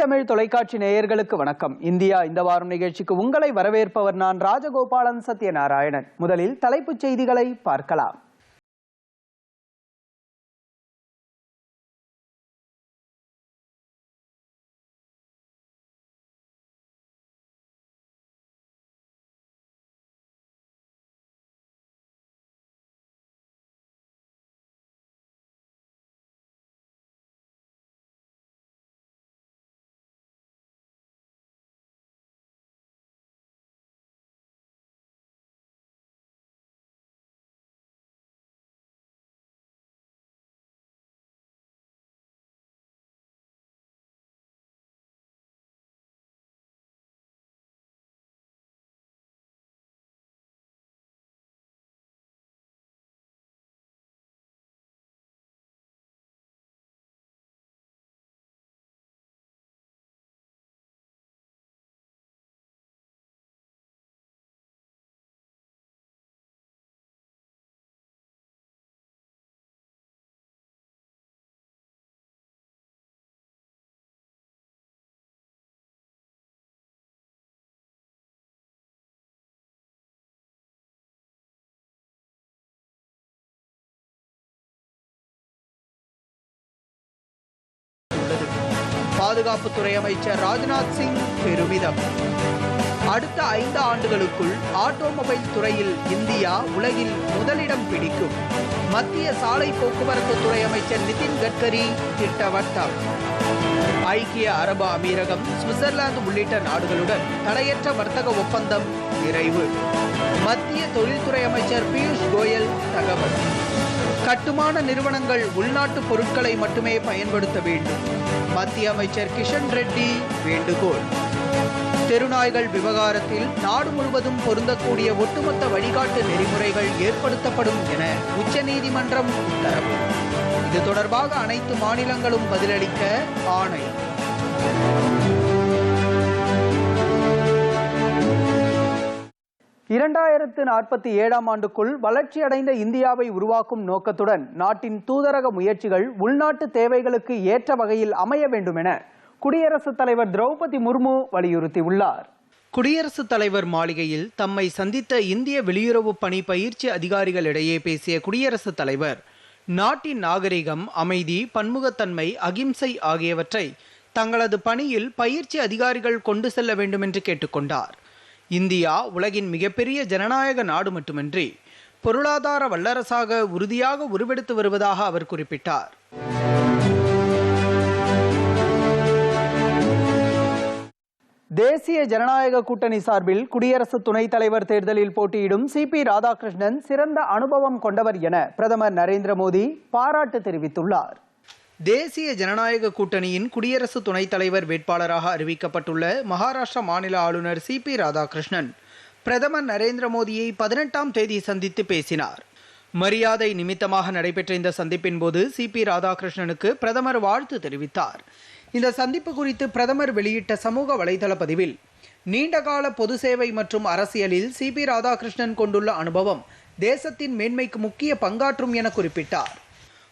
தமிழ் தொலைக்காட்சி நேயர்களுக்கு வணக்கம். இந்தியா இந்த வாரம் நிகழ்ச்சிக்கு உங்களை வரவேற்பவர் நான் ராஜகோபாலன் சத்யநாராயணன். முதலில் தலைப்புச் செய்திகளை பார்க்கலாம். பாதுகாப்புத்துறை அமைச்சர் ராஜ்நாத் சிங் பெருமிதம். அடுத்த ஐந்து ஆண்டுகளுக்குள் ஆட்டோமொபைல் துறையில் இந்தியா உலகில் முதலிடம் பிடிக்கும். மத்திய சாலை போக்குவரத்து துறை அமைச்சர் நிதின் கட்கரி திட்டவட்டம். ஐக்கிய அரபு அமீரகம் சுவிட்சர்லாந்து உள்ளிட்ட நாடுகளுடன் தடையற்ற வர்த்தக ஒப்பந்தம் நிறைவு. மத்திய தொழில்துறை அமைச்சர் பியூஷ் கோயல் தகவல். கட்டுமான நிறுவனங்கள் உள்நாட்டு பொருட்களை மட்டுமே பயன்படுத்த வேண்டும். மத்திய அமைச்சர் கிஷன் ரெட்டி வேண்டுகோள். தெருநாய்கள் விவகாரத்தில் நாடு முழுவதும் பொருந்தக்கூடிய ஒட்டுமொத்த வழிகாட்டு நெறிமுறைகள் ஏற்படுத்தப்படும் என உச்சநீதிமன்றம் உத்தரவு. இது தொடர்பாக அனைத்து மாநிலங்களும் பதிலளிக்க ஆணை. இரண்டாயிரத்து நாற்பத்தி ஏழாம் ஆண்டுக்குள் வளர்ச்சியடைந்த இந்தியாவை உருவாக்கும் நோக்கத்துடன் நாட்டின் தூதரக முயற்சிகள் உள்நாட்டு தேவைகளுக்கு ஏற்ற வகையில் அமைய வேண்டும் என குடியரசுத் தலைவர் திரௌபதி முர்மு வலியுறுத்தியுள்ளார். குடியரசுத் தலைவர் மாளிகையில் தம்மை சந்தித்த இந்திய வெளியுறவு பணி பயிற்சி அதிகாரிகளிடையே பேசிய குடியரசுத் தலைவர் நாட்டின் நாகரிகம் அமைதி பன்முகத்தன்மை அகிம்சை ஆகியவற்றை தங்களது பணியில் பயிற்சி அதிகாரிகள் கொண்டு செல்ல வேண்டும் என்று கேட்டுக்கொண்டார். இந்தியா உலகின் மிகப்பெரிய ஜனநாயக நாடு மட்டுமின்றி பொருளாதார வல்லரசாக உறுதியாக உருவெடுத்து வருவதாக அவர் குறிப்பிட்டார். தேசிய ஜனநாயக கூட்டணி சார்பில் குடியரசு துணைத் தலைவர் தேர்தலில் போட்டியிடும் சி பி ராதாகிருஷ்ணன் சிறந்த அனுபவம் கொண்டவர் என பிரதமர் நரேந்திர மோடி பாராட்டு தெரிவித்துள்ளார். தேசிய ஜனநாயக கூட்டணியின் குடியரசு துணைத் தலைவர் வேட்பாளராக அறிவிக்கப்பட்டுள்ள மகாராஷ்டிரா மாநில ஆளுநர் சி பி ராதாகிருஷ்ணன் பிரதமர் நரேந்திர மோடியை பதினெட்டாம் தேதி சந்தித்து பேசினார். மரியாதை நிமித்தமாக நடைபெற்ற இந்த சந்திப்பின் போது சி பி ராதாகிருஷ்ணனுக்கு பிரதமர் வாழ்த்து தெரிவித்தார். இந்த சந்திப்பு குறித்து பிரதமர் வெளியிட்ட சமூக வலைதள பதிவில் நீண்டகால பொது சேவை மற்றும் அரசியலில் சி பி ராதாகிருஷ்ணன் கொண்டுள்ள அனுபவம் தேசத்தின் மேன்மைக்கு முக்கிய பங்காற்றும் என குறிப்பிட்டார்.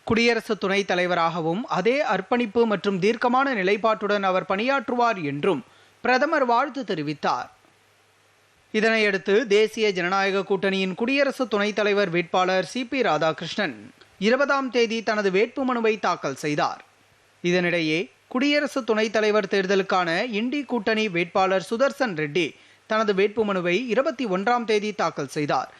குடியரசு துணைத் தலைவராகவும் அதே அர்ப்பணிப்பு மற்றும் தீர்க்கமான நிலைப்பாட்டுடன் அவர் பணியாற்றுவார் என்றும் பிரதமர் வாழ்த்து தெரிவித்தார். இதனையடுத்து தேசிய ஜனநாயக கூட்டணியின் குடியரசு துணைத் தலைவர் வேட்பாளர் சி பி ராதாகிருஷ்ணன் இருபதாம் தேதி தனது வேட்புமனுவை தாக்கல் செய்தார். இதனிடையே குடியரசு துணைத் தலைவர் தேர்தலுக்கான இண்டி கூட்டணி வேட்பாளர் சுதர்சன் ரெட்டி தனது வேட்புமனுவை இருபத்தி ஒன்றாம் தேதி தாக்கல் செய்தார்.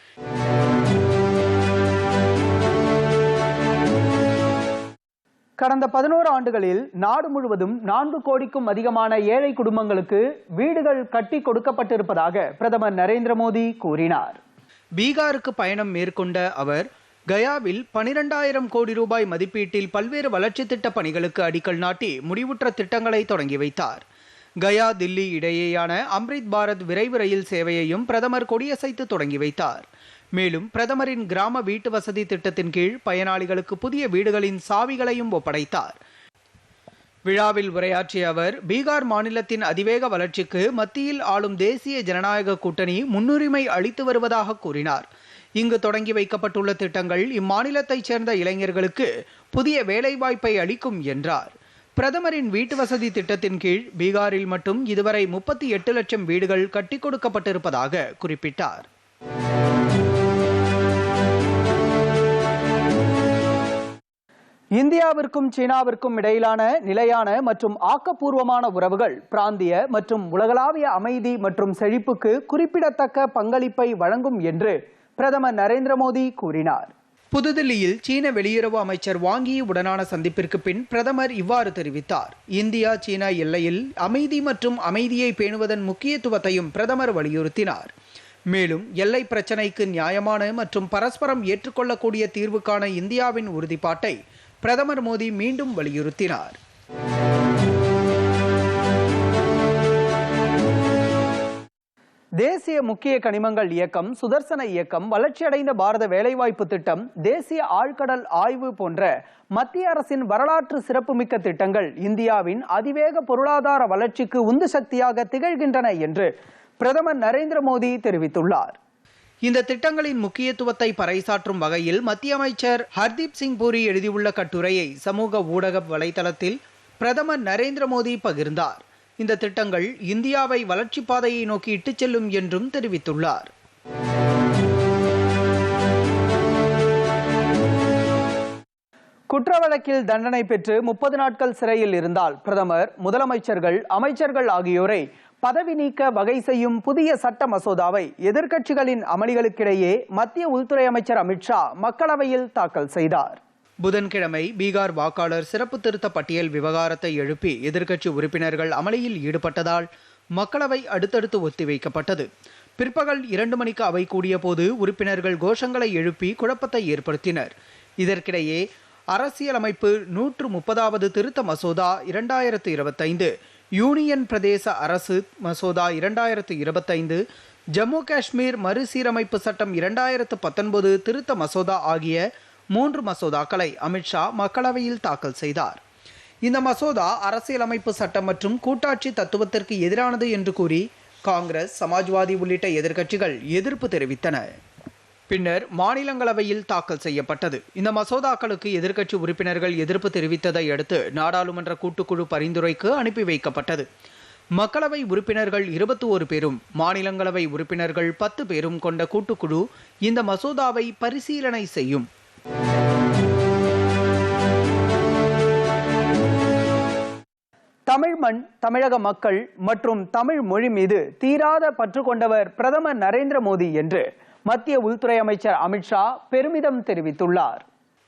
கடந்த பதினோரு ஆண்டுகளில் நாடு முழுவதும் நான்கு கோடிக்கும் அதிகமான ஏழை குடும்பங்களுக்கு வீடுகள் கட்டி கொடுக்கப்பட்டிருப்பதாக பிரதமர் நரேந்திர மோடி கூறினார். பீகாருக்கு பயணம் மேற்கொண்ட அவர் கயாவில் பனிரெண்டாயிரம் கோடி ரூபாய் மதிப்பீட்டில் பல்வேறு வளர்ச்சி திட்ட பணிகளுக்கு அடிக்கல் நாட்டி முடிவுற்ற திட்டங்களை தொடங்கி வைத்தார். கயா தில்லி இடையேயான அம்ரித் பாரத் விரைவு ரயில் சேவையையும் பிரதமர் கொடியசைத்து தொடங்கி வைத்தார். மேலும் பிரதமரின் கிராம வீட்டு வசதி திட்டத்தின் கீழ் பயனாளிகளுக்கு புதிய வீடுகளின் சாவிகளையும் ஒப்படைத்தார். விழாவில் உரையாற்றிய அவர் பீகார் மாநிலத்தின் அதிவேக வளர்ச்சிக்கு மத்தியில் ஆளும் தேசிய ஜனநாயக கூட்டணி முன்னுரிமை அளித்து வருவதாக கூறினார். இங்கு தொடங்கி வைக்கப்பட்டுள்ள திட்டங்கள் இம்மாநிலத்தைச் சேர்ந்த இளைஞர்களுக்கு புதிய வேலைவாய்ப்பை அளிக்கும் என்றார். பிரதமரின் வீட்டு வசதி திட்டத்தின் கீழ் பீகாரில் மட்டும் இதுவரை முப்பத்தி எட்டு லட்சம் வீடுகள் கட்டிக் கொடுக்கப்பட்டிருப்பதாக குறிப்பிட்டார். இந்தியாவிற்கும் சீனாவிற்கும் இடையிலான நிலையான மற்றும் ஆக்கப்பூர்வமான உறவுகள் பிராந்திய மற்றும் உலகளாவிய அமைதி மற்றும் செழிப்புக்கு குறிப்பிடத்தக்க பங்களிப்பை வழங்கும் என்று பிரதமர் நரேந்திர மோடி கூறினார். புதுதில்லியில் சீன வெளியுறவு அமைச்சர் வாங்கி உடனான சந்திப்பிற்கு பின் பிரதமர் இவ்வாறு தெரிவித்தார். இந்தியா சீனா எல்லையில் அமைதி மற்றும் அமைதியை பேணுவதன் முக்கியத்துவத்தையும் பிரதமர் வலியுறுத்தினார். மேலும் எல்லை பிரச்சினைக்கு நியாயமான மற்றும் பரஸ்பரம் ஏற்றுக்கொள்ளக்கூடிய தீர்வுக்கான இந்தியாவின் உறுதிப்பாட்டை பிரதமர் மோடி மீண்டும் வலியுறுத்தினார். தேசிய முக்கிய கனிமங்கள் இயக்கம் சுதர்சன இயக்கம் வளர்ச்சியடைந்த பாரத வேலைவாய்ப்பு திட்டம் தேசிய ஆழ்கடல் ஆய்வு போன்ற மத்திய அரசின் வரலாற்று சிறப்புமிக்க திட்டங்கள் இந்தியாவின் அதிவேக பொருளாதார வளர்ச்சிக்கு உந்து சக்தியாக திகழ்கின்றன என்று பிரதமர் நரேந்திர மோடி தெரிவித்துள்ளார். இந்த திட்டங்களின் முக்கியத்துவத்தை பறைசாற்றும் வகையில் மத்திய அமைச்சர் ஹர்தீப் சிங் பூரி எழுதியுள்ள கட்டுரையை சமூக ஊடக வலைதளத்தில் பிரதமர் நரேந்திர மோடி பகிர்ந்தார். இந்த திட்டங்கள் இந்தியாவை வளர்ச்சி பாதையை நோக்கி இட்டுச் செல்லும் என்றும் தெரிவித்துள்ளார். குற்ற வழக்கில் தண்டனை பெற்று முப்பது நாட்கள் சிறையில் இருந்தால் பிரதமர் முதலமைச்சர்கள் அமைச்சர்கள் ஆகியோரை பதவி நீக்க வகை செய்யும் புதிய சட்ட மசோதாவை எதிர்க்கட்சிகளின் அமளிகளுக்கிடையே மத்திய உள்துறை அமைச்சர் அமித்ஷா மக்களவையில் தாக்கல் செய்தார். புதன்கிழமை பீகார் வாக்காளர் சிறப்பு திருத்த பட்டியல் விவகாரத்தை எழுப்பி எதிர்க்கட்சி உறுப்பினர்கள் அமளியில் ஈடுபட்டதால் மக்களவை அடுத்தடுத்து ஒத்திவைக்கப்பட்டது. பிற்பகல் இரண்டு மணிக்கு அவை கூடிய போது உறுப்பினர்கள் கோஷங்களை எழுப்பி குழப்பத்தை ஏற்படுத்தினர். இதற்கிடையே அரசியலமைப்பு நூற்று முப்பதாவது திருத்த மசோதா இரண்டாயிரத்து இருபத்தைந்து யூனியன் பிரதேச அரசு மசோதா இரண்டாயிரத்து இருபத்தைந்து ஜம்மு காஷ்மீர் மறுசீரமைப்பு சட்டம் இரண்டாயிரத்து பத்தொன்பது திருத்த மசோதா ஆகிய மூன்று மசோதாக்களை அமித்ஷா மக்களவையில் தாக்கல் செய்தார். இந்த மசோதா அரசியலமைப்பு சட்டம் மற்றும் கூட்டாட்சி தத்துவத்திற்கு எதிரானது என்று கூறி காங்கிரஸ் சமாஜ்வாதி உள்ளிட்ட எதிர்க்கட்சிகள் எதிர்ப்பு தெரிவித்தன. பின்னர் மாநிலங்களவையில் தாக்கல் செய்யப்பட்டது. இந்த மசோதாக்களுக்கு எதிர்க்கட்சி உறுப்பினர்கள் எதிர்ப்பு தெரிவித்ததை அடுத்து நாடாளுமன்ற கூட்டுக்குழு பரிந்துரைக்கு அனுப்பி வைக்கப்பட்டது. மக்களவை உறுப்பினர்கள் இருபத்தி ஒரு பேரும் மாநிலங்களவை உறுப்பினர்கள் பத்து பேரும் கொண்ட கூட்டுக்குழு இந்த மசோதாவை பரிசீலனை செய்யும். தமிழ் மண் தமிழக மக்கள் மற்றும் தமிழ் மொழி மீது தீராத பற்று கொண்டவர் பிரதமர் நரேந்திர மோடி என்று மத்திய உள்துறை அமைச்சர் அமித்ஷா பெருமிதம் தெரிவித்துள்ளார்.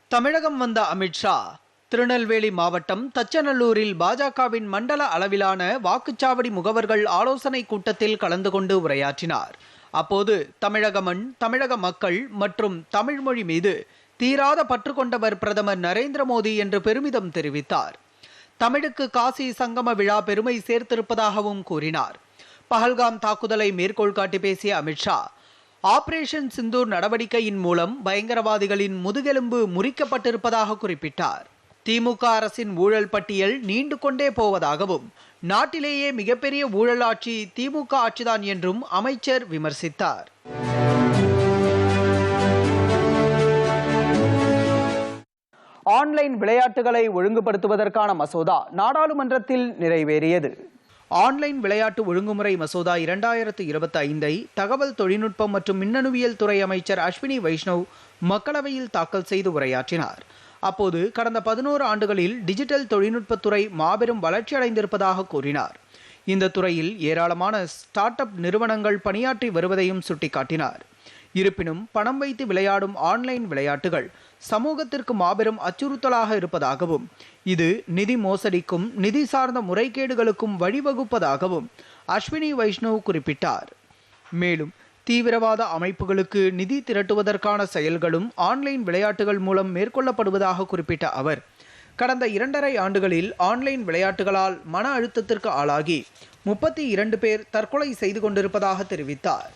தமிழகம் வந்த அமித்ஷா திருநெல்வேலி மாவட்டம் தச்சநல்லூரில் பாஜகவின் மண்டல அளவிலான வாக்குச்சாவடி முகவர்கள் ஆலோசனை கூட்டத்தில் கலந்து கொண்டு உரையாற்றினார். அப்போது தமிழக மண் தமிழக மக்கள் மற்றும் தமிழ் மொழி மீது தீராத பற்று கொண்டவர் பிரதமர் நரேந்திர மோடி என்று பெருமிதம் தெரிவித்தார். தமிழுக்கு காசி சங்கம விழா பெருமை சேர்த்திருப்பதாகவும் கூறினார். பஹல்காம் தாக்குதலை மேற்கோள் காட்டி பேசிய அமித்ஷா ஆபரேஷன் சிந்தூர் நடவடிக்கையின் மூலம் பயங்கரவாதிகளின் முதுகெலும்பு முறிக்கப்பட்டிருப்பதாக குறிப்பிட்டார். திமுக அரசின் ஊழல் பட்டியல் நீண்டு கொண்டே போவதாகவும் நாட்டிலேயே மிகப்பெரிய ஊழல் ஆட்சி திமுக ஆட்சிதான் என்றும் அமைச்சர் விமர்சித்தார். ஆன்லைன் விளையாட்டுகளை ஒழுங்குபடுத்துவதற்கான மசோதா நாடாளுமன்றத்தில் நிறைவேறியது. ஆன்லைன் விளையாட்டு ஒழுங்குமுறை மசோதா இரண்டாயிரத்து இருபத்தி ஐந்தை தகவல் தொழில்நுட்பம் மற்றும் மின்னணுவியல் துறை அமைச்சர் அஸ்வினி வைஷ்ணவ் மக்களவையில் தாக்கல் செய்து உரையாற்றினார். அப்போது கடந்த பதினோரு ஆண்டுகளில் டிஜிட்டல் தொழில்நுட்பத்துறை மாபெரும் வளர்ச்சியடைந்திருப்பதாக கூறினார். இந்த துறையில் ஏராளமான ஸ்டார்ட் அப் நிறுவனங்கள் பணியாற்றி வருவதையும் சுட்டிக்காட்டினார். இருப்பினும் பணம் வைத்து விளையாடும் ஆன்லைன் விளையாட்டுகள் சமூகத்திற்கு மாபெரும் அச்சுறுத்தலாக இருப்பதாகவும் இது நிதி மோசடிக்கும் நிதி சார்ந்த முறைகேடுகளுக்கும் வழிவகுப்பதாகவும் அஸ்வினி வைஷ்ணவ் குறிப்பிட்டார். மேலும் தீவிரவாத அமைப்புகளுக்கு நிதி திரட்டுவதற்கான செயல்களும் ஆன்லைன் விளையாட்டுகள் மூலம் மேற்கொள்ளப்படுவதாக குறிப்பிட்ட அவர் கடந்த இரண்டரை ஆண்டுகளில் ஆன்லைன் விளையாட்டுகளால் மன அழுத்தத்திற்கு ஆளாகி முப்பத்தி இரண்டு பேர் தற்கொலை செய்து கொண்டிருப்பதாக தெரிவித்தார்.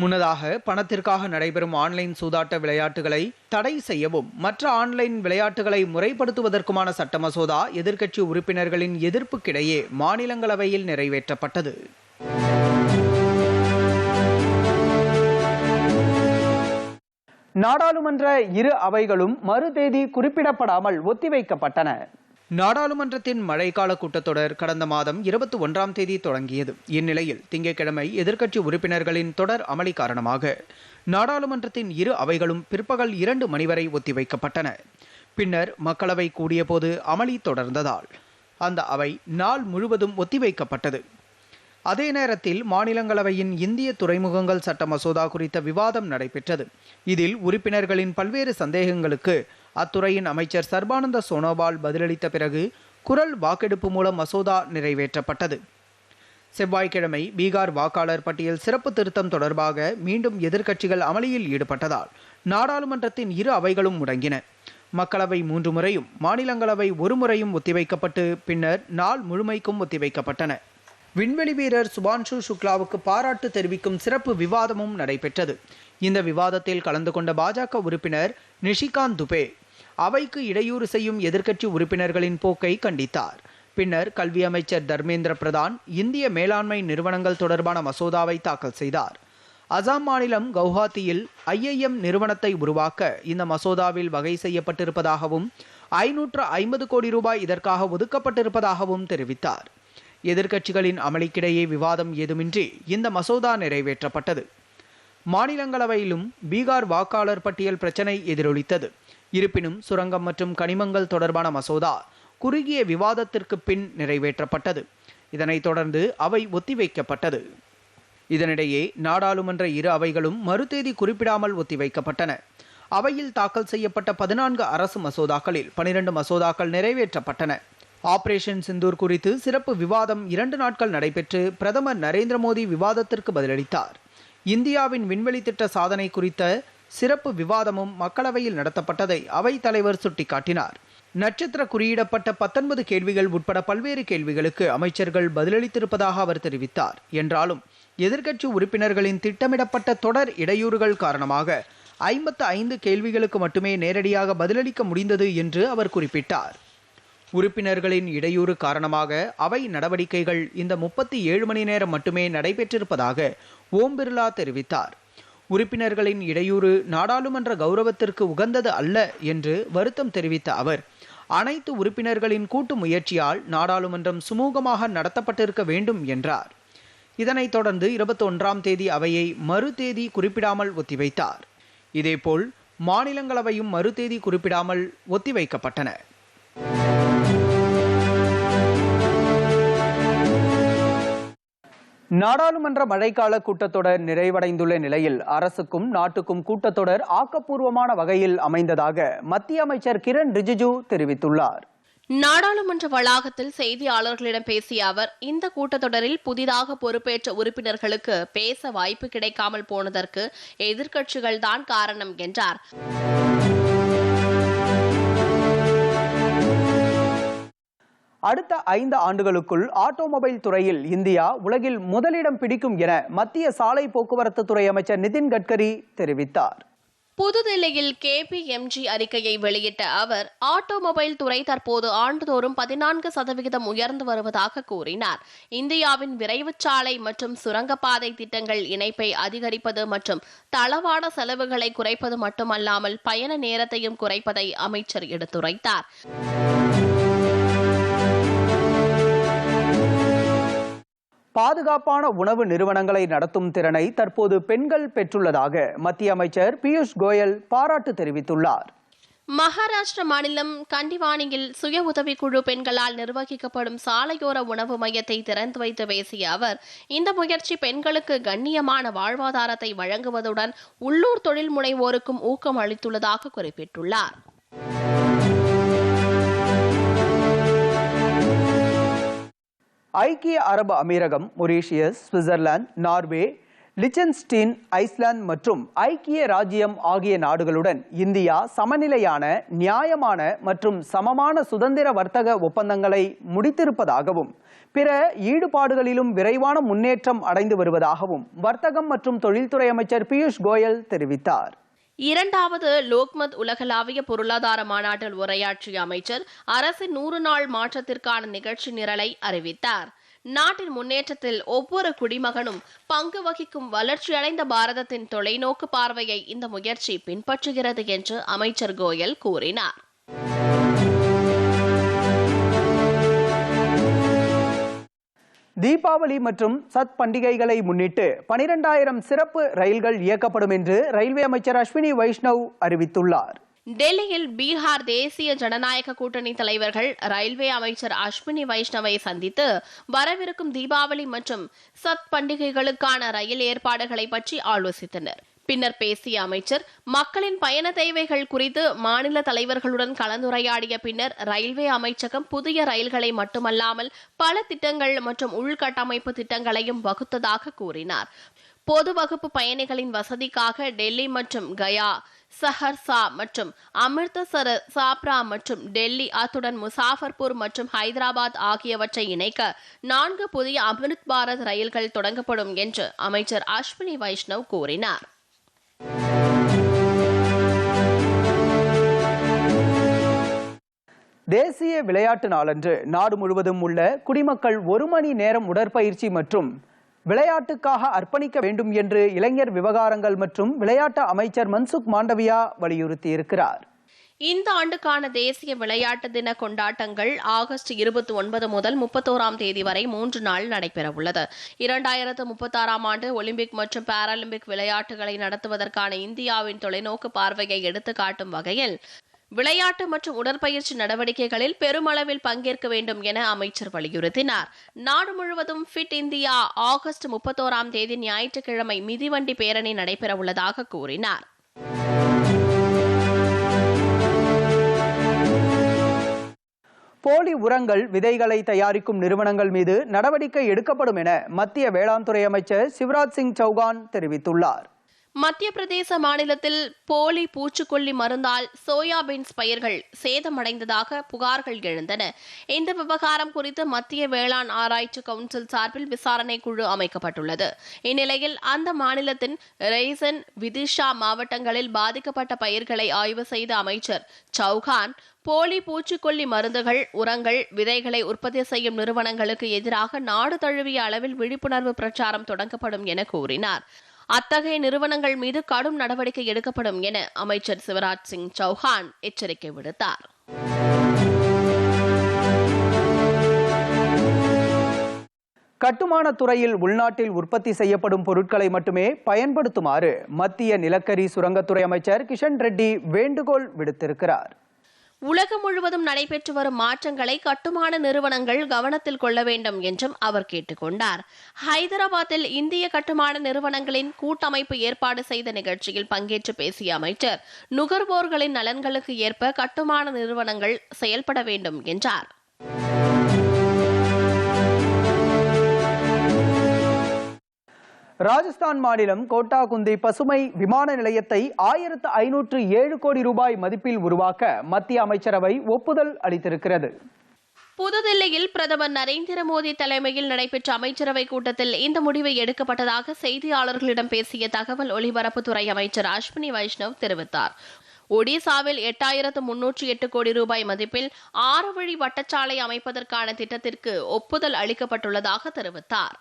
முன்னதாக பணத்திற்காக நடைபெறும் ஆன்லைன் சூதாட்ட விளையாட்டுகளை தடை செய்யவும் மற்ற ஆன்லைன் விளையாட்டுகளை முறைப்படுத்துவதற்குமான சட்ட மசோதா எதிர்க்கட்சி உறுப்பினர்களின் எதிர்ப்புக்கிடையே மாநிலங்களவையில் நிறைவேற்றப்பட்டது. நாடாளுமன்ற இரு அவைகளும் மறு தேதி குறிப்பிடப்படாமல் ஒத்திவைக்கப்பட்டன. நாடாளுமன்றத்தின் மழைக்கால கூட்டத்தொடர் கடந்த மாதம் இருபத்தி ஒன்றாம் தேதி தொடங்கியது. இந்நிலையில் திங்கட்கிழமை எதிர்க்கட்சி உறுப்பினர்களின் தொடர் அமளி காரணமாக நாடாளுமன்றத்தின் இரு அவைகளும் பிற்பகல் இரண்டு மணி வரை ஒத்திவைக்கப்பட்டன. பின்னர் மக்களவை கூடியபோது அமளி தொடர்ந்ததால் அந்த அவை நாள் முழுவதும் ஒத்திவைக்கப்பட்டது. அதே நேரத்தில் மாநிலங்களவையின் இந்திய துறைமுகங்கள் சட்ட மசோதா குறித்த விவாதம் நடைபெற்றது. இதில் உறுப்பினர்களின் பல்வேறு சந்தேகங்களுக்கு அத்துறையின் அமைச்சர் சர்பானந்த சோனோவால் பதிலளித்த பிறகு குரல் வாக்கெடுப்பு மூலம் மசோதா நிறைவேற்றப்பட்டது. செவ்வாய்க்கிழமை பீகார் வாக்காளர் பட்டியல் சிறப்பு திருத்தம் தொடர்பாக மீண்டும் எதிர்க்கட்சிகள் அமளியில் ஈடுபட்டதால் நாடாளுமன்றத்தின் இரு அவைகளும் முடங்கின. மக்களவை மூன்று முறையும் மாநிலங்களவை ஒரு முறையும் ஒத்திவைக்கப்பட்டு பின்னர் நாள் முழுமைக்கும் ஒத்திவைக்கப்பட்டன. விண்வெளி வீரர் சுபான்ஷு சுக்லாவுக்கு பாராட்டு தெரிவிக்கும் சிறப்பு விவாதமும் நடைபெற்றது. இந்த விவாதத்தில் கலந்து கொண்ட பாஜக உறுப்பினர் நிஷிகாந்த் துபே அவைக்கு இடையூறு செய்யும் எதிர்க்கட்சி உறுப்பினர்களின் போக்கை கண்டித்தார். பின்னர் கல்வி அமைச்சர் தர்மேந்திர பிரதான் இந்திய மேலாண்மை நிறுவனங்கள் தொடர்பான மசோதாவை தாக்கல் செய்தார். அசாம் மாநிலம் கவுஹாத்தியில் ஐஐஎம் நிறுவனத்தை உருவாக்க இந்த மசோதாவில் வகை செய்யப்பட்டிருப்பதாகவும் ஐநூற்று ஐம்பது கோடி ரூபாய் இதற்காக ஒதுக்கப்பட்டிருப்பதாகவும் தெரிவித்தார். எதிர்க்கட்சிகளின் அமளிக்கிடையே விவாதம் ஏதுமின்றி இந்த மசோதா நிறைவேற்றப்பட்டது. மாநிலங்களவையிலும் பீகார் வாக்காளர் பட்டியல் பிரச்சினை எதிரொலித்தது. இருப்பினும் சுரங்கம் மற்றும் கனிமங்கள் தொடர்பான மசோதா குறுகிய விவாதத்திற்கு பின் நிறைவேற்றப்பட்டது. இதனைத் தொடர்ந்து அவை ஒத்திவைக்கப்பட்டது. இதனிடையே நாடாளுமன்ற இரு அவைகளும் மறுதேதி குறிப்பிடாமல் ஒத்திவைக்கப்பட்டன. அவையில் தாக்கல் செய்யப்பட்ட பதினான்கு அரசு மசோதாக்களில் பனிரெண்டு மசோதாக்கள் நிறைவேற்றப்பட்டன. ஆபரேஷன் சிந்தூர் குறித்து சிறப்பு விவாதம் இரண்டு நாட்கள் நடைபெற்று பிரதமர் நரேந்திர மோடி விவாதத்திற்கு பதிலளித்தார். இந்தியாவின் விண்வெளி திட்ட சாதனை குறித்த சிறப்பு விவாதமும் மக்களவையில் நடத்தப்பட்டதை அவைத் தலைவர் சுட்டிக்காட்டினார். நட்சத்திர குறியிடப்பட்ட பத்தொன்பது கேள்விகள் உட்பட பல்வேறு கேள்விகளுக்கு அமைச்சர்கள் பதிலளித்திருப்பதாக அவர் தெரிவித்தார். என்றாலும் எதிர்க்கட்சி உறுப்பினர்களின் திட்டமிடப்பட்ட தொடர் இடையூறுகள் காரணமாக ஐம்பத்து ஐந்து கேள்விகளுக்கு மட்டுமே நேரடியாக பதிலளிக்க முடிந்தது என்று அவர் குறிப்பிட்டார். உறுப்பினர்களின் இடையூறு காரணமாக அவை நடவடிக்கைகள் இந்த முப்பத்தி ஏழு மணி நேரம் மட்டுமே நடைபெற்றிருப்பதாக ஓம் பிர்லா தெரிவித்தார். உறுப்பினர்களின் இடையூறு நாடாளுமன்ற கௌரவத்திற்கு உகந்தது அல்ல என்று வருத்தம் தெரிவித்த அவர் அனைத்து உறுப்பினர்களின் கூட்டு முயற்சியால் நாடாளுமன்றம் சுமூகமாக நடத்தப்பட்டிருக்க வேண்டும் என்றார். இதனைத் தொடர்ந்து இருபத்தொன்றாம் தேதி அவையை மறு தேதி குறிப்பிடாமல் ஒத்திவைத்தார். இதேபோல் மாநிலங்களவையும் மறு தேதி குறிப்பிடாமல் ஒத்திவைக்கப்பட்டன. நாடாளுமன்ற மழைக்கால கூட்டத்தொடர் நிறைவடைந்துள்ள நிலையில் அரசுக்கும் நாட்டுக்கும் கூட்டத்தொடர் ஆக்கப்பூர்வமான வகையில் அமைந்ததாக மத்திய அமைச்சர் கிரண் ரிஜிஜு தெரிவித்துள்ளார். நாடாளுமன்ற வளாகத்தில் செய்தியாளர்களிடம் பேசிய அவர் இந்த கூட்டத்தொடரில் புதிதாக பொறுப்பேற்ற உறுப்பினர்களுக்கு பேச வாய்ப்பு கிடைக்காமல் போனதற்கு எதிர்க்கட்சிகள் தான் காரணம் என்றார். அடுத்த ஐந்து ஆண்டுகளுக்குள் ஆட்டோமொபைல் துறையில் இந்தியா உலகில் முதலிடம் பிடிக்கும் என மத்திய சாலை போக்குவரத்து துறை அமைச்சர் நிதின் கட்கரி தெரிவித்தார். புதுதில்லியில் கேபிஎம்ஜி அறிக்கையை வெளியிட்ட அவர் ஆட்டோமொபைல் துறை தற்போது ஆண்டுதோறும் பதினான்கு சதவிகிதம் உயர்ந்து வருவதாக கூறினார். இந்தியாவின் விரைவு சாலை மற்றும் சுரங்கப்பாதை திட்டங்கள் இணைப்பை அதிகரிப்பது மற்றும் தளவாட செலவுகளை குறைப்பது மட்டுமல்லாமல் பயண நேரத்தையும் குறைப்பதை அமைச்சர் எடுத்துரைத்தார். பாதுகாப்பான உணவு நிறுவனங்களை நடத்தும் திறனை தற்போது பெண்கள் பெற்றுள்ளதாக மத்திய அமைச்சர் பியூஷ் கோயல் பாராட்டு தெரிவித்துள்ளார். மகாராஷ்டிர மாநிலம் கண்டிவானியில் சுய உதவிக்குழு பெண்களால் நிர்வகிக்கப்படும் சாலையோர உணவு மையத்தை திறந்து வைத்து பேசிய அவர் இந்த முயற்சி பெண்களுக்கு கண்ணியமான வாழ்வாதாரத்தை வழங்குவதுடன் உள்ளூர் தொழில் முனைவோருக்கும் ஊக்கம் அளித்துள்ளதாக குறிப்பிட்டுள்ளார். ஐக்கிய அரபு அமீரகம் Mauritius Switzerland Norway Liechtenstein Iceland மற்றும் ஐக்கிய ராஜ்யம் ஆகிய நாடுகளுடன் இந்தியா சமநிலையான நியாயமான மற்றும் சமமான சுதந்திர வர்த்தக ஒப்பந்தங்களை முடித்திருப்பதாகவும் பிற ஈடுபாடுகளிலும் விரைவான முன்னேற்றம் அடைந்து வருவதாகவும் வர்த்தகம் மற்றும் தொழில்துறை அமைச்சர் பியூஷ் கோயல் தெரிவித்தார். இரண்டாவது லோக்மத் உலகளாவிய பொருளாதார மாநாட்டில் உரையாற்றிய அமைச்சர் அரசின் நூறு நாள் மாற்றத்திற்கான நிகழ்ச்சி நிரலை அறிவித்தார். நாட்டின் முன்னேற்றத்தில் ஒவ்வொரு குடிமகனும் பங்கு வகிக்கும் வளர்ச்சியடைந்த பாரதத்தின் தொலைநோக்கு பார்வையை இந்த முயற்சி பின்பற்றுகிறது என்று அமைச்சர் கோயல் கூறினார். தீபாவளி மற்றும் சத் பண்டிகைகளை முன்னிட்டு பனிரெண்டாயிரம் சிறப்பு ரயில்கள் இயக்கப்படும் என்று ரயில்வே அமைச்சர் அஸ்வினி வைஷ்ணவ் அறிவித்துள்ளார். டெல்லியில் பீகார் தேசிய ஜனநாயக கூட்டணி தலைவர்கள் ரயில்வே அமைச்சர் அஸ்வினி வைஷ்ணவை சந்தித்து வரவிருக்கும் தீபாவளி மற்றும் சத் பண்டிகைகளுக்கான ரயில் ஏற்பாடுகளை பற்றி ஆலோசித்தனர். பின்னர் பேசிய அமைச்சர் மக்களின் பயண தேவைகள் குறித்து மாநில தலைவர்களுடன் கலந்துரையாடிய பின்னர் ரயில்வே அமைச்சகம் புதிய ரயில்களை மட்டுமல்லாமல் பல திட்டங்கள் மற்றும் உள்கட்டமைப்பு திட்டங்களையும் வகுத்ததாக கூறினார். பொது வகுப்பு பயணிகளின் வசதிக்காக டெல்லி மற்றும் கயா சஹர்சா மற்றும் அமிர்தசர சாப்ரா மற்றும் டெல்லி அத்துடன் முசாஃபர்பூர் மற்றும் ஹைதராபாத் ஆகியவற்றை இணைக்க நான்கு புதிய அமிர்த் பாரத் ரயில்கள் தொடங்கப்படும் என்று அமைச்சர் அஸ்வினி வைஷ்ணவ் கூறினார். தேசிய விளையாட்டு நாளன்று நாடு முழுவதும் உள்ள குடிமக்கள் ஒரு மணி நேரம் உடற்பயிற்சி மற்றும் விளையாட்டுக்காக அர்ப்பணிக்க வேண்டும் என்று இளைஞர் விவகாரங்கள் மற்றும் விளையாட்டு அமைச்சர் மன்சுக் மாண்டவியா வலியுறுத்தியிருக்கிறார். இந்த ஆண்டுக்கான தேசிய விளையாட்டு தின கொண்டாட்டங்கள் ஆகஸ்ட் இருபத்தி ஒன்பது முதல் முப்பத்தோராம் தேதி வரை மூன்று நாள் நடைபெறவுள்ளது இரண்டாயிரத்து முப்பத்தாறாம் ஆண்டு ஒலிம்பிக் மற்றும் பாராலிம்பிக் விளையாட்டுகளை நடத்துவதற்கான இந்தியாவின் தொலைநோக்கு பார்வையை எடுத்துக்காட்டும் வகையில் விளையாட்டு மற்றும் உடற்பயிற்சி நடவடிக்கைகளில் பெருமளவில் பங்கேற்க வேண்டும் என அமைச்சர் வலியுறுத்தினார். நாடு முழுவதும் ஃபிட் இந்தியா ஆகஸ்ட் முப்பத்தோராம் தேதி ஞாயிற்றுக்கிழமை மிதிவண்டி பேரணி நடைபெறவுள்ளதாக கூறினார். போலி உரங்கள் விதைகளை தயாரிக்கும் நிறுவனங்கள் மீது நடவடிக்கை எடுக்கப்படும் என மத்திய வேளாண் துறை அமைச்சர் சிவராஜ் சிங் சௌகான் தெரிவித்துள்ளார். மத்திய பிரதேச மாநிலத்தில் போலி பூச்சிக்கொல்லி மருந்தால் சோயாபீன்ஸ் பயிர்கள் சேதமடைந்ததாக புகார்கள் எழுந்தன. இந்த விவகாரம் குறித்து மத்திய வேளாண் ஆராய்ச்சி கவுன்சில் சார்பில் விசாரணை குழு அமைக்கப்பட்டுள்ளது. இந்நிலையில் அந்த மாநிலத்தின் ரெய்சன் விதிஷா மாவட்டங்களில் பாதிக்கப்பட்ட பயிர்களை ஆய்வு செய்த அமைச்சர் சௌகான் போலி பூச்சிக்கொல்லி மருந்துகள் உரங்கள் விதைகளை உற்பத்தி செய்யும் நிறுவனங்களுக்கு எதிராக நாடு தழுவிய அளவில் விழிப்புணர்வு பிரச்சாரம் தொடங்கப்படும் என கூறினார். அத்தகைய நிறுவனங்கள் மீது கடும் நடவடிக்கை எடுக்கப்படும் என அமைச்சர் சிவராஜ் சிங் சௌஹான் எச்சரிக்கை விடுத்தார். கட்டுமான துறையில் உள்நாட்டில் உற்பத்தி செய்யப்படும் பொருட்களை மட்டுமே பயன்படுத்துமாறு மத்திய நிலக்கரி சுரங்கத்துறை அமைச்சர் கிஷன் ரெட்டி வேண்டுகோள் விடுத்திருக்கிறார். உலகம் முழுவதும் நடைபெற்று வரும் மாற்றங்களை கட்டுமான நிறுவனங்கள் கவனத்தில் கொள்ள வேண்டும் என்றும் அவர் கேட்டுக்கொண்டார். ஹைதராபாத்தில் இந்திய கட்டுமான நிறுவனங்களின் கூட்டமைப்பு ஏற்பாடு செய்த நிகழ்ச்சியில் பங்கேற்று பேசிய அமைச்சர் நுகர்வோர்களின் நலன்களுக்கு ஏற்ப கட்டுமான நிறுவனங்கள் செயல்பட வேண்டும் என்றார். ராஜஸ்தான் மாநிலம் கோட்டாகுந்தி பசுமை விமான நிலையத்தை ஆயிரத்து ஐநூற்று ஏழு கோடி ரூபாய் மதிப்பில் உருவாக்க மத்திய அமைச்சரவை ஒப்புதல் அளித்திருக்கிறது. புதுதில்லியில் பிரதமர் நரேந்திர மோடி தலைமையில் நடைபெற்ற அமைச்சரவை கூட்டத்தில் இந்த முடிவு எடுக்கப்பட்டதாக செய்தியாளர்களிடம் பேசிய தகவல் ஒலிபரப்புத்துறை அமைச்சர் அஸ்வினி வைஷ்ணவ் தெரிவித்தார். ஒடிசாவில் எட்டாயிரத்து முன்னூற்றி எட்டு கோடி ரூபாய் மதிப்பில் ஆறு வழி வட்டச்சாலை அமைப்பதற்கான திட்டத்திற்கு ஒப்புதல் அளிக்கப்பட்டுள்ளதாக தெரிவித்தார்.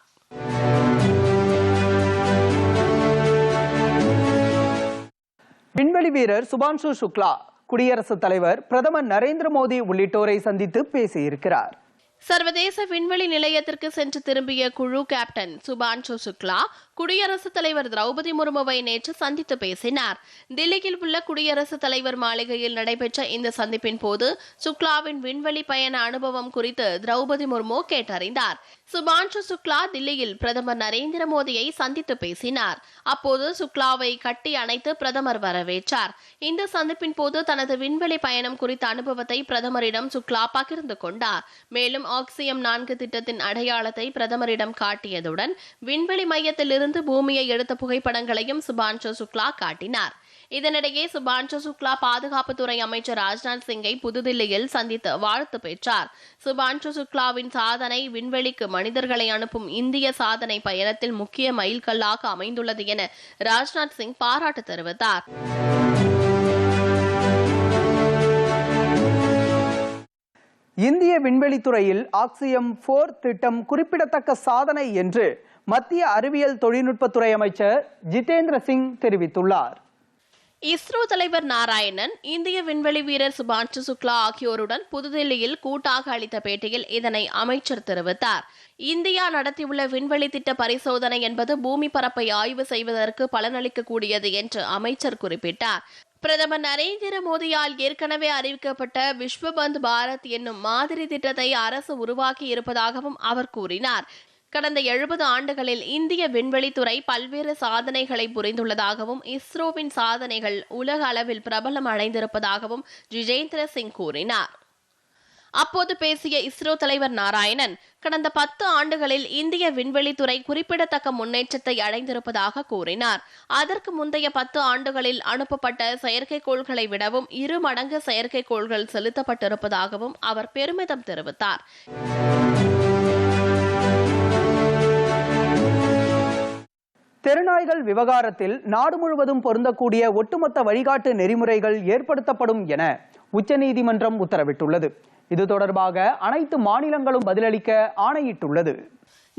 விண்வெளி வீரர் சுபான்சு சுக்லா குடியரசுத் தலைவர் பிரதமர் நரேந்திர மோடி உள்ளிட்டோரை சந்தித்து பேசியிருக்கிறார். சர்வதேச விண்வெளி நிலையத்திற்கு சென்று திரும்பிய குழு கேப்டன் சுபான்சு சுக்லா குடியரசுத் தலைவர் திரௌபதி முர்முவை நேற்று சந்தித்து பேசினார். தில்லியில் உள்ள குடியரசுத் தலைவர் மாளிகையில் நடைபெற்ற இந்த சந்திப்பின் போது சுக்லாவின் விண்வெளி பயண அனுபவம் குறித்து திரௌபதி முர்மு கேட்டறிந்தார். சுபான்ஷு சுக்லா தில்லியில் பிரதமர் நரேந்திர மோடியை சந்தித்து பேசினார். அப்போது சுக்லாவை கட்டி அணைத்து பிரதமர் வரவேற்றார். இந்த சந்திப்பின் போது தனது விண்வெளி பயணம் குறித்த அனுபவத்தை பிரதமரிடம் சுக்லா பகிர்ந்து கொண்டார். மேலும் ஆக்சியம் நான்கு திட்டத்தின் அடையாளத்தை பிரதமரிடம் காட்டியதுடன் விண்வெளி மையத்திலிருந்து பூமியை எடுத்த புகைப்படங்களையும் சுபான்ஷு சுக்லா காட்டினார். இதனிடையே சுபான்சு சுக்லா பாதுகாப்புத்துறை அமைச்சர் ராஜ்நாத் சிங்கை புதுதில்லியில் சந்தித்து வாழ்த்து பெற்றார். சுபான்சு சுக்லாவின் சாதனை விண்வெளிக்கு மனிதர்களை அனுப்பும் இந்திய சாதனை பயணத்தில் முக்கிய மைல்கல்லாக அமைந்துள்ளது என ராஜ்நாத் சிங் பாராட்டு தெரிவித்தார். இந்திய விண்வெளித்துறையில் ஆக்சியம் போர் திட்டம் குறிப்பிடத்தக்க சாதனை என்று மத்திய அறிவியல் தொழில்நுட்பத்துறை அமைச்சர் ஜிதேந்திர சிங் தெரிவித்துள்ளார். இஸ்ரோ தலைவர் நாராயணன் இந்திய விண்வெளி வீரர் சுபான்ஷு சுக்லா ஆகியோருடன் புதுதில்லியில் கூட்டாக அளித்த பேட்டியில் இதனை அமைச்சர் தெரிவித்தார். இந்தியா நடத்தியுள்ள விண்வெளி திட்ட பரிசோதனை என்பது பூமி பரப்பை ஆய்வு செய்வதற்கு பலனளிக்கக்கூடியது என்று அமைச்சர் குறிப்பிட்டார். பிரதமர் நரேந்திர மோடியால் ஏற்கனவே அறிவிக்கப்பட்ட விஸ்வபந்த் பாரத் என்னும் மாதிரி திட்டத்தை அரசு உருவாக்கி இருப்பதாகவும் அவர் கூறினார். கடந்த எழுபது ஆண்டுகளில் இந்திய விண்வெளித்துறை பல்வேறு சாதனைகளை புரிந்துள்ளதாகவும் இஸ்ரோவின் சாதனைகள் உலக அளவில் பிரபலம் அடைந்திருப்பதாகவும் ஜிஜேந்திர சிங் கூறினார். அப்போது பேசிய இஸ்ரோ தலைவர் நாராயணன் கடந்த பத்து ஆண்டுகளில் இந்திய விண்வெளித்துறை குறிப்பிடத்தக்க முன்னேற்றத்தை அடைந்திருப்பதாக கூறினார். அதற்கு முந்தைய பத்து ஆண்டுகளில் அனுப்பப்பட்ட செயற்கைக்கோள்களை விடவும் இரு மடங்கு செயற்கைக்கோள்கள் செலுத்தப்பட்டிருப்பதாகவும் அவர் பெருமிதம் தெரிவித்தார். தெருநாய்கள் விவகாரத்தில் நாடு முழுவதும் பொருந்தக்கூடிய ஒட்டுமொத்த வழிகாட்டு நெறிமுறைகள் ஏற்படுத்தப்படும் என உச்சநீதிமன்றம் உத்தரவிட்டுள்ளது. இது தொடர்பாக அனைத்து மாநிலங்களும் பதிலளிக்க ஆணையிட்டுள்ளது.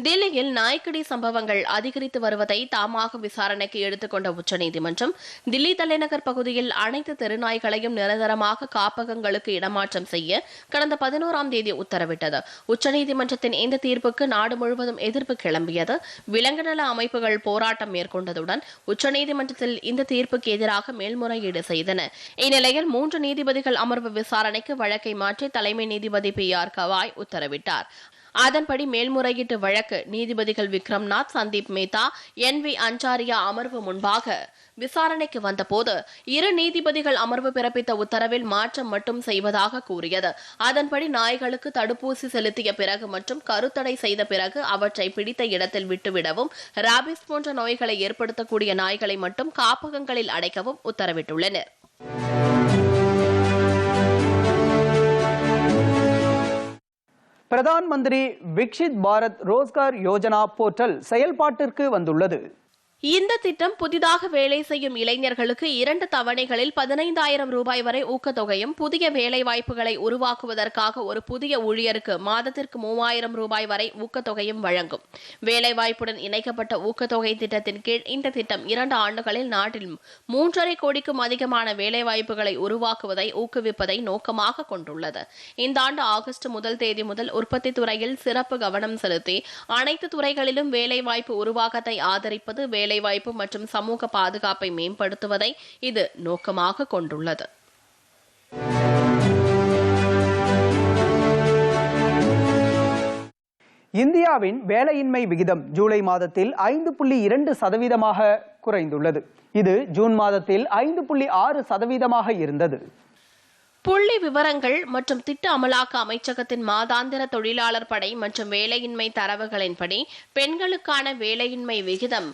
தில்லியில் நாய்க்கடி சம்பவங்கள் அதிகரித்து வருவதை தாமாக விசாரணைக்கு எடுத்துக்கொண்ட உச்சநீதிமன்றம் தில்லி தலைநகர் பகுதியில் அனைத்து தெருநாய்களையும் நிரந்தரமாக காப்பகங்களுக்கு இடமாற்றம் செய்ய கடந்த பதினோராம் தேதி உத்தரவிட்டது. உச்சநீதிமன்றத்தின் இந்த தீர்ப்புக்கு நாடு முழுவதும் எதிர்ப்பு கிளம்பியது. விலங்கு நல அமைப்புகள் போராட்டம் மேற்கொண்டதுடன் உச்சநீதிமன்றத்தில் இந்த தீர்ப்புக்கு எதிராக மேல்முறையீடு செய்தன. இந்நிலையில் மூன்று நீதிபதிகள் அமர்வு விசாரணைக்கு வழக்கை மாற்றி தலைமை நீதிபதி பி ஆர் கவாய் உத்தரவிட்டார். அதன்படி மேல்முறையீட்டு வழக்கு நீதிபதிகள் விக்ரம்நாத் சந்தீப் மேத்தா என் வி அஞ்சாரியா அமர்வு முன்பாக விசாரணைக்கு வந்தபோது இரு நீதிபதிகள் அமர்வு பிறப்பித்த உத்தரவில் மாற்றம் மட்டும் செய்வதாக கூறியது. அதன்படி நாய்களுக்கு தடுப்பூசி செலுத்திய பிறகு மற்றும் கருத்தடை செய்த பிறகு அவற்றை பிடித்த இடத்தில் விட்டுவிடவும் ராபிஸ் போன்ற நோய்களை ஏற்படுத்தக்கூடிய நாய்களை மட்டும் காப்பகங்களில் அடைக்கவும் உத்தரவிட்டுள்ளனர். பிரதான் மந்திரி விக்ஷித் பாரத் ரோஸ்கார் யோஜனா போர்ட்டல் செயல்பாட்டிற்கு வந்துள்ளது. இந்த திட்டம் புதிதாக வேலை செய்யும் இளைஞர்களுக்கு இரண்டு தவணைகளில் பதினைந்தாயிரம் ரூபாய் வரை ஊக்கத்தொகையும் புதிய வேலைவாய்ப்புகளை உருவாக்குவதற்காக ஒரு புதிய ஊழியருக்கு மாதத்திற்கு மூவாயிரம் ரூபாய் வரை ஊக்கத்தொகையும் வழங்கும். வேலைவாய்ப்புடன் இணைக்கப்பட்ட ஊக்கத்தொகை திட்டத்தின் கீழ் இந்த திட்டம் இரண்டு ஆண்டுகளில் நாட்டில் மூன்றரை கோடிக்கும் அதிகமான வேலைவாய்ப்புகளை உருவாக்குவதை ஊக்குவிப்பதை நோக்கமாக கொண்டுள்ளது. இந்த ஆண்டு ஆகஸ்ட் முதல் தேதி முதல் உற்பத்தி துறையில் சிறப்பு கவனம் செலுத்தி அனைத்து துறைகளிலும் வேலைவாய்ப்பு உருவாக்கத்தை ஆதரிப்பது வேலை வேலைவாய்ப்பு மற்றும் சமூக பாதுகாப்பை மேம்படுத்துவதை இது நோக்கமாக கொண்டுள்ளது. இந்தியாவின் வேலையின்மை விகிதம் ஜூலை மாதத்தில் ஐந்து புள்ளி இரண்டு சதவீதமாக குறைந்துள்ளது. இது ஜூன் மாதத்தில் ஐந்து புள்ளி ஆறு சதவீதமாக இருந்தது. புள்ளி விவரங்கள் மற்றும் திட்ட அமலாக்க அமைச்சகத்தின் மாதாந்திர தொழிலாளர் படை மற்றும் வேலையின்மை தரவுகளின்படி பெண்களுக்கான வேலையின்மை விகிதம்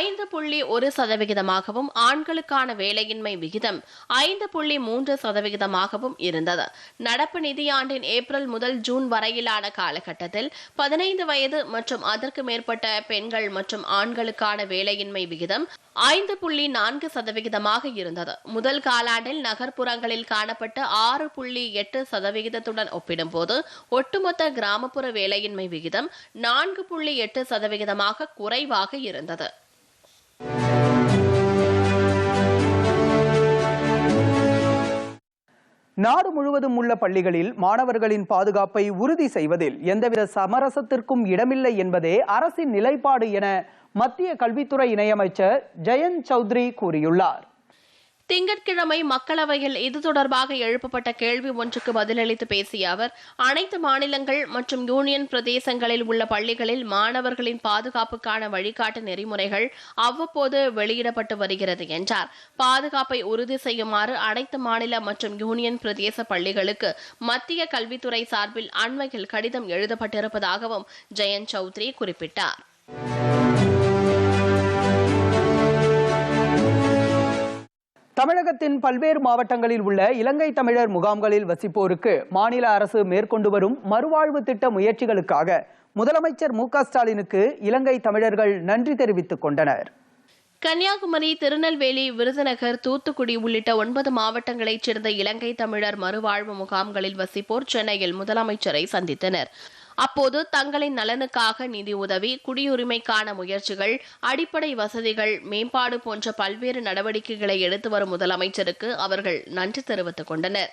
ஐந்து புள்ளி ஒரு சதவிகிதமாகவும் ஆண்களுக்கான வேலையின்மை விகிதம் ஐந்து புள்ளி மூன்று சதவிகிதமாகவும் இருந்தது. நடப்பு நிதியாண்டின் ஏப்ரல் முதல் ஜூன் வரையிலான காலகட்டத்தில் பதினைந்து வயது மற்றும் அதற்கு மேற்பட்ட பெண்கள் மற்றும் ஆண்களுக்கான வேலையின்மை விகிதம் ஐந்து புள்ளி நான்கு சதவிகிதமாக இருந்தது. முதல் காலாண்டில் நகர்ப்புறங்களில் காணப்பட்ட ஆறு புள்ளி எட்டு சதவிகிதத்துடன் ஒப்பிடும்போது ஒட்டுமொத்த கிராமப்புற வேலையின்மை விகிதம் நான்கு புள்ளி எட்டு சதவிகிதமாக குறைவாக இருந்தது. நாடு முழுவதும் உள்ள பள்ளிகளில் மாணவர்களின் பாதுகாப்பை உறுதி செய்வதில் எந்தவித சமரசத்திற்கும் இடமில்லை என்பதே அரசின் நிலைப்பாடு என மத்திய கல்வித்துறை இணையமைச்சர் ஜெயந்த் சௌத்ரி கூறியுள்ளார். திங்கட்கிழமை மக்களவையில் இது தொடர்பாக எழுப்பப்பட்ட கேள்வி ஒன்றுக்கு பதிலளித்து பேசிய அவர் அனைத்து மாநிலங்கள் மற்றும் யூனியன் பிரதேசங்களில் உள்ள பள்ளிகளில் மாணவர்களின் பாதுகாப்புக்கான வழிகாட்டு நெறிமுறைகள் அவ்வப்போது வெளியிடப்பட்டு வருகிறது என்றார். பாதுகாப்பை உறுதி செய்யுமாறு அனைத்து மாநில மற்றும் யூனியன் பிரதேச பள்ளிகளுக்கு மத்திய கல்வித்துறை சார்பில் அண்மையில் கடிதம் எழுதப்பட்டிருப்பதாகவும் ஜெயந்த் சௌத்ரி குறிப்பிட்டார். தமிழகத்தின் பல்வேறு மாவட்டங்களில் உள்ள இலங்கை தமிழர் முகாம்களில் வசிப்போருக்கு மாநில அரசு மேற்கொண்டு வரும் மறுவாழ்வு திட்ட முயற்சிகளுக்காக முதலமைச்சர் மு க ஸ்டாலினுக்கு இலங்கை தமிழர்கள் நன்றி தெரிவித்துக் கொண்டனர். கன்னியாகுமரி திருநெல்வேலி விருதுநகர் தூத்துக்குடி உள்ளிட்ட ஒன்பது மாவட்டங்களைச் சேர்ந்த இலங்கை தமிழர் மறுவாழ்வு முகாம்களில் வசிப்போர் சென்னையில் முதலமைச்சரை சந்தித்தனர். அப்போது தங்களின் நலனுக்காக நிதி உதவி குடியுரிமைக்கான முயற்சிகள் அடிப்படை வசதிகள் மேம்பாடு போன்ற பல்வேறு நடவடிக்கைகளை எடுத்து வரும் முதலமைச்சருக்கு அவர்கள் நன்றி தெரிவித்துக் கொண்டனர்.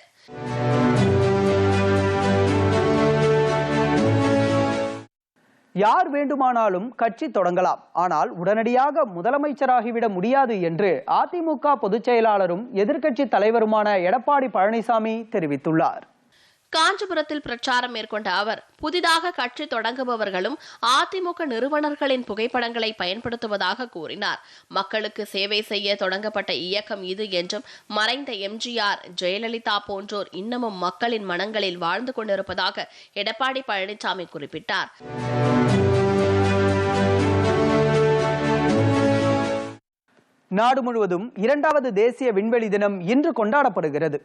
யார் வேண்டுமானாலும் கட்சி தொடங்கலாம். ஆனால் உடனடியாக முதலமைச்சராகிவிட முடியாது என்று அதிமுக பொதுச் செயலாளரும் எதிர்க்கட்சி தலைவருமான எடப்பாடி பழனிசாமி தெரிவித்துள்ளார். காஞ்சிபுரத்தில் பிரச்சாரம் மேற்கொண்ட அவர் புதிதாக கட்சி தொடங்குபவர்களும் அதிமுக நிறுவனர்களின் புகைப்படங்களை பயன்படுத்துவதாக கூறினார். மக்களுக்கு சேவை செய்ய தொடங்கப்பட்ட இயக்கம் இது என்றும் மறைந்த எம்ஜிஆர் ஜெயலலிதா போன்றோர் இன்னமும் மக்களின் மனங்களில் வாழ்ந்து கொண்டிருப்பதாக எடப்பாடி பழனிசாமி குறிப்பிட்டார். நாடு முழுவதும் இரண்டாவது தேசிய விண்வெளி தினம் இன்று கொண்டாடப்படுகிறது.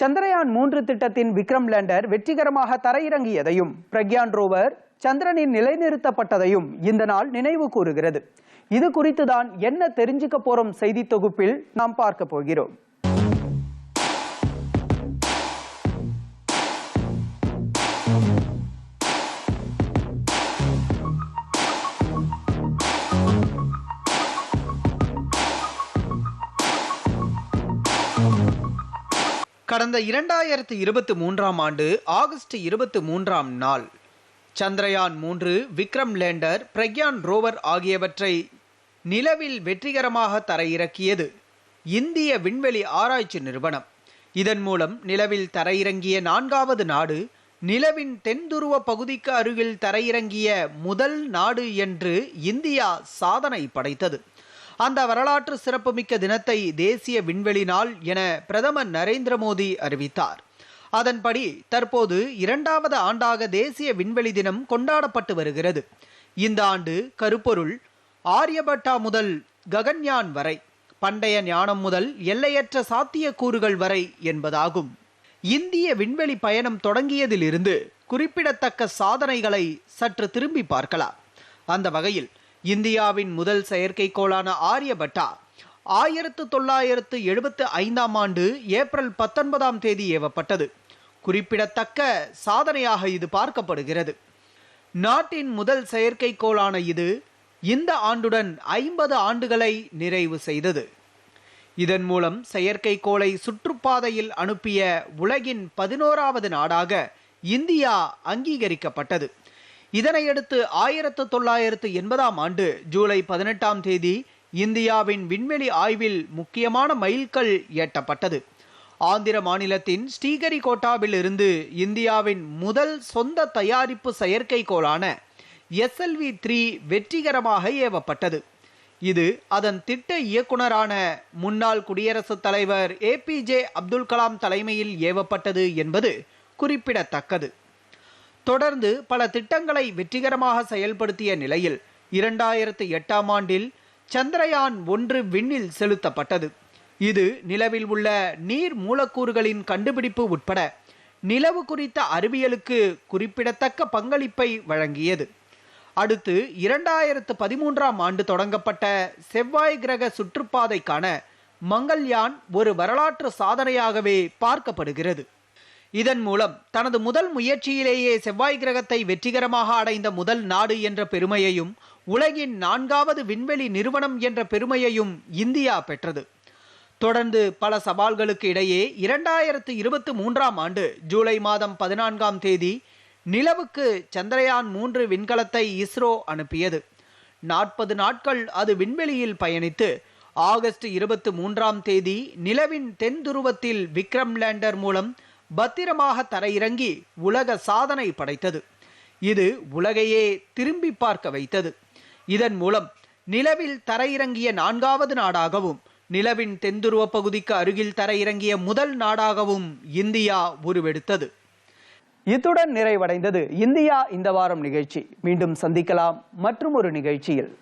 சந்திரயான் மூன்று திட்டத்தின் விக்ரம் லேண்டர் வெற்றிகரமாக தரையிறங்கியதையும் பிரக்யான் ரோவர் சந்திரனின் நிலைநிறுத்தப்பட்டதையும் இந்த நாள் நினைவு கூறுகிறது. இது குறித்துதான் என்ன தெரிஞ்சுக்க போறோம் செய்தி தொகுப்பில் நாம் பார்க்க போகிறோம். கடந்த இரண்டாயிரத்து இருபத்தி மூன்றாம் ஆண்டு ஆகஸ்ட் இருபத்தி மூன்றாம் நாள். சந்திரயான் மூன்று விக்ரம் லேண்டர் பிரக்யான் ரோவர் ஆகியவற்றை நிலவில் வெற்றிகரமாக தரையிறக்கியது. இந்திய விண்வெளி ஆராய்ச்சி நிறுவனம். இதன் மூலம் நிலவில் தரையிறங்கிய நான்காவது நாடு நிலவின் தென்துருவ பகுதிக்கு அருகில் தரையிறங்கிய முதல் நாடு என்று இந்தியா சாதனை படைத்தது. அந்த வரலாற்று சிறப்புமிக்க தினத்தை தேசிய விண்வெளி நாள் என பிரதமர் நரேந்திர மோடி அறிவித்தார். அதன்படி தற்போது இரண்டாவது ஆண்டாக தேசிய விண்வெளி தினம் கொண்டாடப்பட்டு வருகிறது. இந்த ஆண்டு கருப்பொருள் ஆரியபட்டா முதல் ககன்யான் வரை பண்டைய ஞானம் முதல் எல்லையற்ற சாத்தியக்கூறுகள் வரை என்பதாகும். இந்திய விண்வெளி பயணம் தொடங்கியதிலிருந்து குறிப்பிடத்தக்க சாதனைகளை சற்று திரும்பி பார்க்கலாம். அந்த வகையில் இந்தியாவின் முதல் செயற்கைக்கோளான ஆரியபட்டா ஆயிரத்து தொள்ளாயிரத்து எழுபத்து ஐந்தாம் ஆண்டு ஏப்ரல் பத்தொன்பதாம் தேதி ஏவப்பட்டது. குறிப்பிடத்தக்க சாதனையாக இது பார்க்கப்படுகிறது. நாட்டின் முதல் செயற்கைக்கோளான இது இந்த ஆண்டுடன் ஐம்பது ஆண்டுகளை நிறைவு செய்தது. இதன் மூலம் செயற்கைக்கோளை சுற்றுப்பாதையில் அனுப்பிய உலகின் பதினோராவது நாடாக இந்தியா அங்கீகரிக்கப்பட்டது. இதனையடுத்து ஆயிரத்து தொள்ளாயிரத்து எண்பதாம் ஆண்டு ஜூலை பதினெட்டாம் தேதி இந்தியாவின் விண்வெளி ஆய்வில் முக்கியமான மைல்கல் எட்டப்பட்டது. ஆந்திர மாநிலத்தின் ஸ்ரீகரிகோட்டாவில் இருந்து இந்தியாவின் முதல் சொந்த தயாரிப்பு செயற்கைக்கோளான எஸ்எல்வி த்ரீ வெற்றிகரமாக ஏவப்பட்டது. இது அதன் திட்ட இயக்குனரான முன்னாள் குடியரசுத் தலைவர் ஏபிஜே அப்துல் கலாம் தலைமையில் ஏவப்பட்டது என்பது குறிப்பிடத்தக்கது. தொடர்ந்து பல திட்டங்களை வெற்றிகரமாக செயல்படுத்திய நிலையில் இரண்டாயிரத்து எட்டாம் ஆண்டில் சந்திரயான் ஒன்று விண்ணில் செலுத்தப்பட்டது. இது நிலவில் உள்ள நீர் மூலக்கூறுகளின் கண்டுபிடிப்பு உட்பட நிலவு குறித்த அறிவியலுக்கு குறிப்பிடத்தக்க பங்களிப்பை வழங்கியது. அடுத்து இரண்டாயிரத்து பதிமூன்றாம் ஆண்டு தொடங்கப்பட்ட செவ்வாய் கிரக சுற்றுப்பாதைக்கான மங்கள்யான் ஒரு வரலாற்று சாதனையாகவே பார்க்கப்படுகிறது. இதன் மூலம் தனது முதல் முயற்சியிலேயே செவ்வாய் கிரகத்தை வெற்றிகரமாக அடைந்த முதல் நாடு என்ற பெருமையையும் உலகின் நான்காவது விண்வெளி நிறுவனம் என்ற பெருமையையும் இந்தியா பெற்றது. தொடர்ந்து பல சவால்களுக்கு இடையே இரண்டாயிரத்து இருபத்தி மூன்றாம் ஆண்டு ஜூலை மாதம் பதினான்காம் தேதி நிலவுக்கு சந்திரயான் மூன்று விண்கலத்தை இஸ்ரோ அனுப்பியது. நாற்பது நாட்கள் அது விண்வெளியில் பயணித்து ஆகஸ்ட் இருபத்தி மூன்றாம் தேதி நிலவின் தென் துருவத்தில் விக்ரம் லேண்டர் மூலம் பத்திரமாக தரையிறங்கி உலக சாதனை படைத்தது. இது உலகையே திரும்பி பார்க்க வைத்தது. இதன் மூலம் நிலவில் தரையிறங்கிய நான்காவது நாடாகவும் நிலவின் தென்துருவ பகுதிக்கு அருகில் தரையிறங்கிய முதல் நாடாகவும் இந்தியா உருவெடுத்தது. இத்துடன் நிறைவடைந்தது இந்தியா இந்த வாரம் நிகழ்ச்சி. மீண்டும் சந்திக்கலாம். மற்றும் ஒரு நிகழ்ச்சியில்.